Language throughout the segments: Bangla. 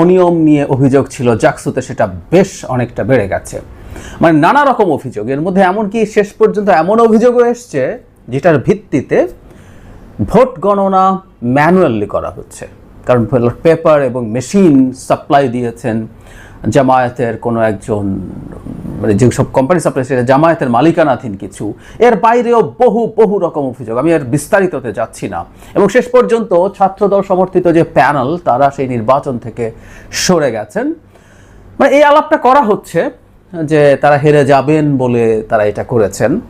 অনিয়ম নিয়ে অভিযোগ ছিল জাকসুতে সেটা বেশ অনেকটা বেড়ে গেছে। মানে নানা রকম অভিযোগ। এর মধ্যে এমনকি শেষ পর্যন্ত এমন অভিযোগও এসছে যেটার ভিত্তিতে ভোট গণনা ম্যানুয়ালি করা হচ্ছে। কারণ পেপার এবং মেশিন সাপ্লাই দিয়েছেন। জামায়াতের কোনো একজন মানে যেসব কোম্পানি সাপ্লাই সেটা জামায়াতের মালিকানাধীন কিছু, এর বাইরেও বহু বহু রকম অভিযোগ। আমি আর বিস্তারিততে যাচ্ছি না। এবং শেষ পর্যন্ত ছাত্রদল সমর্থিত যে প্যানেল তারা সেই নির্বাচন থেকে সরে গেছেন। মানে এই আলাপটা করা হচ্ছে যে তারা হেরে যাবেন বলে তারা এটা করেছেন।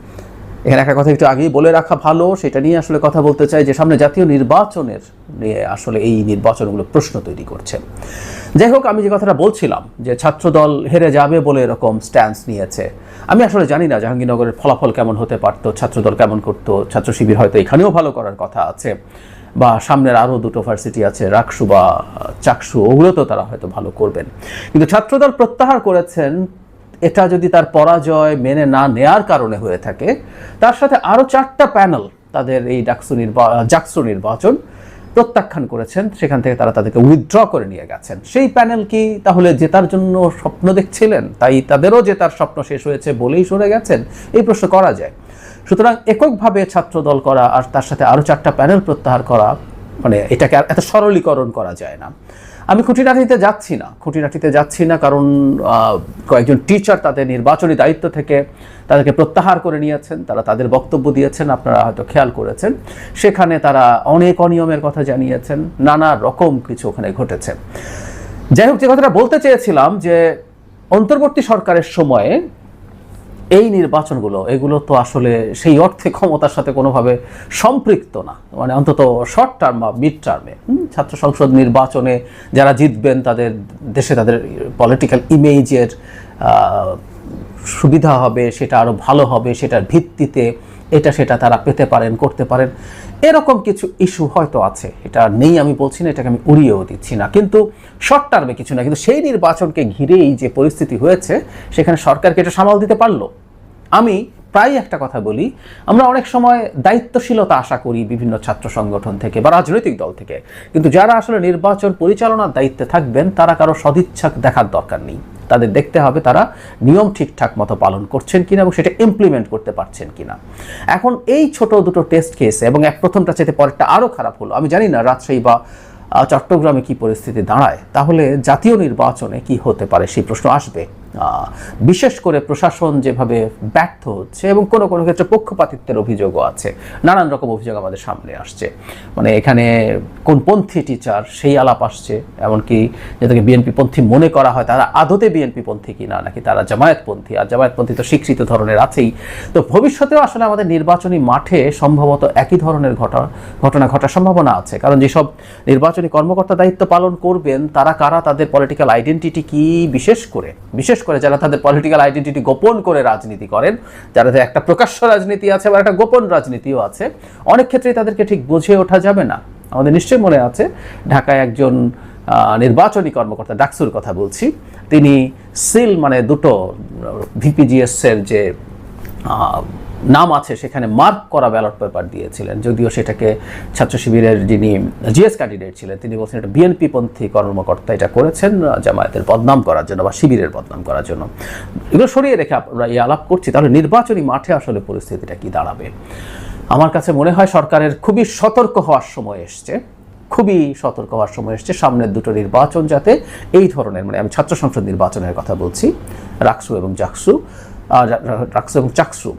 এখানে একটা কথা একটু আগেই বলে রাখা ভালো, সেটা নিয়ে আসলে কথা বলতে চাই যে সামনে জাতীয় নির্বাচনের নিয়ে আসলে এই নির্বাচনগুলো প্রশ্ন তৈরি করছে। যাই হোক, আমি যে কথাটা বলছিলাম যে ছাত্রদল হেরে যাবে বলে এরকম স্ট্যান্স নিয়েছে, আমি আসলে জানি না জাহাঙ্গীরনগরের ফলাফল কেমন হতে পারতো, ছাত্রদল কেমন করতো, ছাত্র শিবির হয়তো এখানেও ভালো করার কথা আছে, বা সামনের আরও দুটো ভার্সিটি আছে, রাকসু বা চাকসু, ওগুলো তো তারা হয়তো ভালো করবেন। কিন্তু ছাত্রদল প্রত্যাহার করেছেন এটা যদি তার পরাজয় মেনে না নেয়ার কারণে হয়ে থাকে, তার সাথে আরও চারটা প্যানেল তাদের এই ডাকসু নির্বা, জাকসু নির্বাচন প্রত্যাখ্যান করেছেন। সেখান থেকে তারা তাদেরকে উইথড্র করে নিয়ে গেছেন। সেই প্যানেল কি তাহলে জেতার জন্য স্বপ্ন দেখছিলেন? তাই তাদেরও জেতার স্বপ্ন শেষ হয়েছে বলেই সরে গেছেন? এই প্রশ্ন করা যায়। সুতরাং এককভাবে ছাত্রদল করা আর তার সাথে আরও চারটা প্যানেল প্রত্যাহার করা মানে এটাকে এত সরলীকরণ করা যায় না। আমি খুঁটিনাটিতে যাচ্ছি না, খুঁটিনাটিতে যাচ্ছি না কারণ কয়েকজন টিচার তাদের নির্বাচনী দায়িত্ব থেকে তাদেরকে প্রত্যাহার করে নিয়েছেন, তারা তাদের বক্তব্য দিয়েছেন, আপনারা হয়তো খেয়াল করেছেন। সেখানে তারা অনেক অনিয়মের কথা জানিয়েছেন, নানা রকম কিছু ওখানে ঘটেছে। যাই হোক, যে কথাটা বলতে চেয়েছিলাম যে, অন্তর্বর্তী সরকারের সময়ে এই নির্বাচনগুলো, এগুলো তো আসলে সেই অর্থে ক্ষমতার সাথে কোনোভাবে সম্পৃক্ত না। মানে অন্তত শর্ট টার্ম বা মিড টার্মে ছাত্র সংসদ নির্বাচনে যারা জিতবেন, তাদের দেশে তাদের পলিটিক্যাল ইমেজের সুবিধা হবে, সেটা আরও ভালো হবে, সেটার ভিত্তিতে এটা সেটা তারা পেতে পারেন, করতে পারেন। এরকম কিছু ইস্যু হয়তো আছে। এটা নেই আমি বলছি না, এটাকে আমি উড়িয়েও দিচ্ছি না। কিন্তু শর্ট টার্মে কিছু না, কিন্তু সেই নির্বাচনকে ঘিরেই যে পরিস্থিতি হয়েছে, সেখানে সরকারকে এটা সামাল দিতে পারল। আমি প্রায় একটা কথা বলি, আমরা অনেক সময় দায়িত্বশীলতা আশা করি বিভিন্ন ছাত্র সংগঠন থেকে বা রাজনৈতিক দল থেকে। কিন্তু যারা আসলে নির্বাচন পরিচালনার দায়িত্বে থাকবেন, তারা কারও সদিচ্ছা দেখার দরকার নেই। তাদের দেখতে হবে তারা নিয়ম ঠিকঠাক মতো পালন করছেন কিনা এবং সেটা ইমপ্লিমেন্ট করতে পারছেন কিনা। এখন এই ছোট দুটো টেস্ট কেস এবং এক প্রথমটা চাইতে পরেরটা আরও খারাপ হলো। আমি জানি না রাজশাহী বা চট্টগ্রামে কি পরিস্থিতি দাঁড়ায়। তাহলে জাতীয় নির্বাচনে কি হতে পারে সেই প্রশ্ন আসবে। বিশেষ করে প্রশাসন যেভাবে ব্যর্থ হচ্ছে এবং কোনো কোনো ক্ষেত্রে পক্ষপাতিত্বের অভিযোগও আছে, নানান রকম অভিযোগ আমাদের সামনে আসছে। মানে এখানে কোন পন্থী টিচার সেই আলাপ আসছে, এমনকি যাদেরকে বিএনপি পন্থী মনে করা হয়, তারা আদতে বিএনপি পন্থী কিনা নাকি তারা জামায়াতপন্থী আর জামায়াতপন্থী তো স্বীকৃত ধরনের আছেই। তো ভবিষ্যতেও আসলে আমাদের নির্বাচনী মাঠে সম্ভবত একই ধরনের ঘটনা ঘটনা ঘটার সম্ভাবনা আছে। কারণ যেসব নির্বাচনী কর্মকর্তা দায়িত্ব পালন করবেন, তারা কারা, তাদের পলিটিক্যাল আইডেন্টিটি কি, বিশেষ করে, বিশেষ করে যারা তাদের পলিটিক্যাল আইডেন্টিটি গোপন করে রাজনীতি করেন, যারা একটা প্রকাশ্য রাজনীতি আছে বা একটা গোপন রাজনীতিও আছে, অনেক ক্ষেত্রেই তাদেরকে ঠিক বুঝে ওঠা যাবে না। আমাদের নিশ্চয়ই মনে আছে, ঢাকায় একজন নির্বাচনী কর্মকর্তা ডাকসুর কথা বলছি, তিনি সিল মানে দুটো ভিপিজিএসের যে নাম আছে, সেখানে মার্ক করা ব্যালট পেপার দিয়েছিলেন। যদিও সেটাকে ছাত্র শিবিরের যিনি জিএস ক্যান্ডিডেট ছিলেন, তিনি বলছেন এটা বিএনপি পন্থী কর্মকর্তা এটা করেছেন, জামায়াতের বদনাম করার জন্য বা শিবিরের বদনাম করার জন্য। এগুলো সরিয়ে রেখে আমরা এই আলাপ করছি, তাহলে নির্বাচনী মাঠে আসলে পরিস্থিতিটা কি দাঁড়াবে? আমার কাছে মনে হয় সরকারের খুবই সতর্ক হওয়ার সময় এসছে, খুবই সতর্ক হওয়ার সময় এসছে। সামনের দুটো নির্বাচন যাতে এই ধরনের মানে আমি ছাত্র সংসদ নির্বাচনের কথা বলছি, রাকসু এবং জাকসু রাকসু এবং চাকসু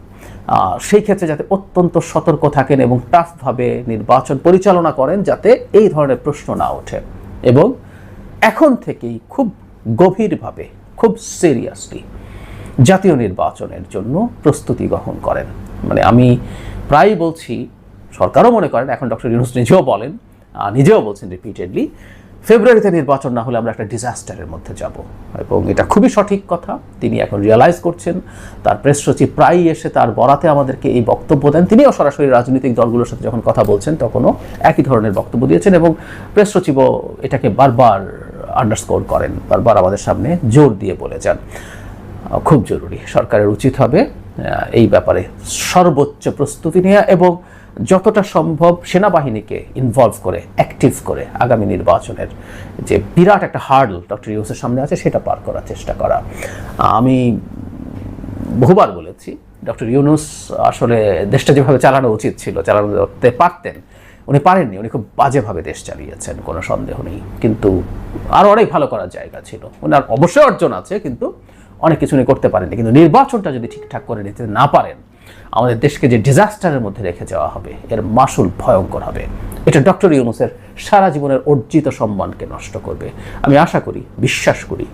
সেই ক্ষেত্রে যাতে অত্যন্ত সতর্ক থাকেন এবং টাফভাবে নির্বাচন পরিচালনা করেন যাতে এই ধরনের প্রশ্ন না ওঠে। এবং এখন থেকেই খুব গভীরভাবে, খুব সিরিয়াসলি জাতীয় নির্বাচনের জন্য প্রস্তুতি গ্রহণ করেন। মানে আমি প্রায় বলছি, সরকারও মনে করেন, এখন ডক্টর ইউনুস নিজেও বলেন নিজেও বলছেন রিপিটেডলি ফেব্রুয়ারিতে নির্বাচন না হলে আমরা একটা ডিজাস্টারের মধ্যে যাব। এবং এটা খুবই সঠিক কথা। তিনি এখন রিয়ালাইজ করছেন, তার প্রেস সচিব প্রায়ই এসে তার বরাতে আমাদেরকে এই বক্তব্য দেন। তিনিও সরাসরি রাজনৈতিক দলগুলোর সাথে যখন কথা বলছেন, তখনও একই ধরনের বক্তব্য দিয়েছেন এবং প্রেস সচিবও এটাকে বারবার আন্ডারস্কোর করেন, বারবার আমাদের সামনে জোর দিয়ে বলে যান। খুব জরুরি। সরকারের উচিত হবে এই ব্যাপারে সর্বোচ্চ প্রস্তুতি নেওয়া এবং যতটা সম্ভব সেনাবাহিনীকে ইনভলভ করে অ্যাক্টিভ করে আগামী নির্বাচনের যে বিরাট একটা হার্ডল ডক্টর ইউসের সামনে আছে, সেটা পার করার চেষ্টা করা। আমি বহুবার বলেছি ডক্টর ইউনুস আসলে দেশটা যেভাবে চালানো উচিত ছিল চালানো করতে পারতেন, উনি পারেননি, উনি খুব বাজেভাবে দেশ চালিয়েছেন, কোনো সন্দেহ নেই। কিন্তু আরও অনেক ভালো করার জায়গা ছিল। ওনার অবশ্যই অর্জন আছে, কিন্তু অনেক কিছু উনি করতে পারেননি। কিন্তু নির্বাচনটা যদি ঠিকঠাক করে নিতে না পারেন আমাদের দেশকে যে ডিজাস্টারের মধ্যে রেখে যাওয়া হবে, এর মাসুল ভয়ঙ্কর হবে। এটা ডক্টর ইউনুসের সারা জীবনের অর্জিত সম্মানকে নষ্ট করবে। আমি আশা করি, বিশ্বাস করি।